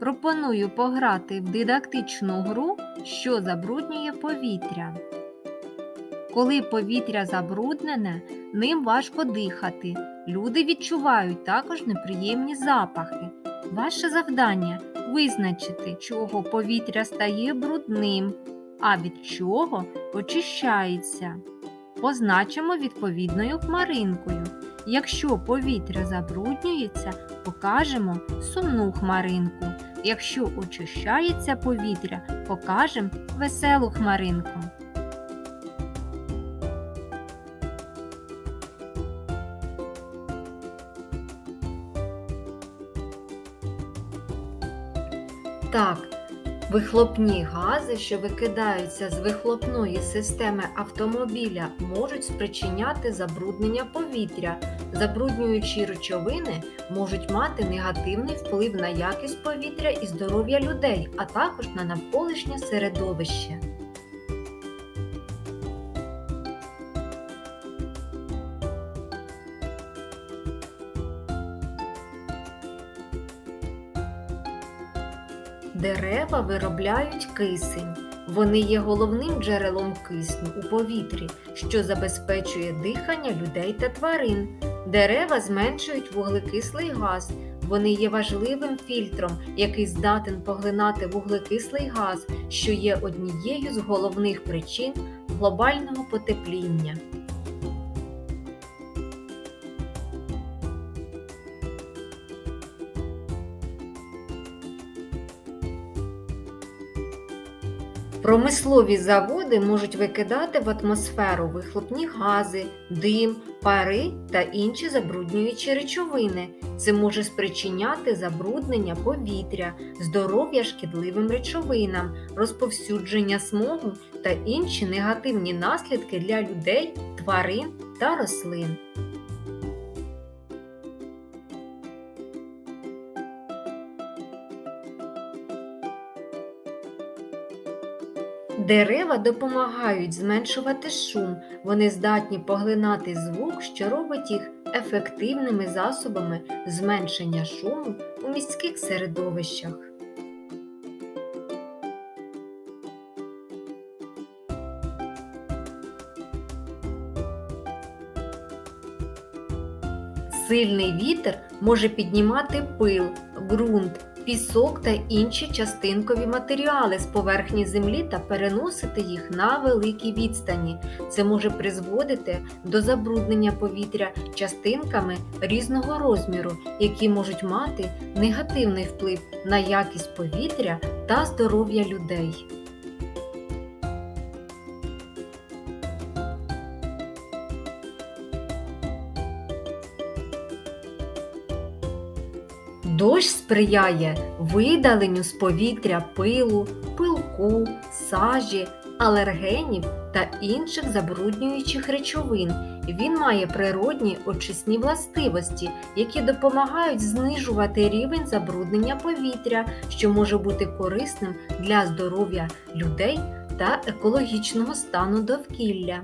Пропоную пограти в дидактичну гру, що забруднює повітря. Коли повітря забруднене, ним важко дихати. Люди відчувають також неприємні запахи. Ваше завдання визначити, чого повітря стає брудним, а від чого очищається. Позначимо відповідною хмаринкою. Якщо повітря забруднюється, покажемо сумну хмаринку. Якщо очищається повітря, покажемо веселу хмаринку. Так, вихлопні гази, що викидаються з вихлопної системи автомобіля, можуть спричиняти забруднення повітря. Забруднюючі речовини можуть мати негативний вплив на якість повітря і здоров'я людей, а також на навколишнє середовище. Дерева виробляють кисень. Вони є головним джерелом кисню у повітрі, що забезпечує дихання людей та тварин. Дерева зменшують вуглекислий газ. Вони є важливим фільтром, який здатен поглинати вуглекислий газ, що є однією з головних причин глобального потепління. Промислові заводи можуть викидати в атмосферу вихлопні гази, дим, пари та інші забруднюючі речовини. Це може спричиняти забруднення повітря, здоров'я шкідливим речовинам, розповсюдження смогу та інші негативні наслідки для людей, тварин та рослин. Дерева допомагають зменшувати шум, вони здатні поглинати звук, що робить їх ефективними засобами зменшення шуму у міських середовищах. Сильний вітер може піднімати пил, ґрунт, пісок та інші частинкові матеріали з поверхні землі та переносити їх на великій відстані. Це може призводити до забруднення повітря частинками різного розміру, які можуть мати негативний вплив на якість повітря та здоров'я людей. Дощ сприяє видаленню з повітря пилу, пилку, сажі, алергенів та інших забруднюючих речовин. Він має природні очисні властивості, які допомагають знижувати рівень забруднення повітря, що може бути корисним для здоров'я людей та екологічного стану довкілля.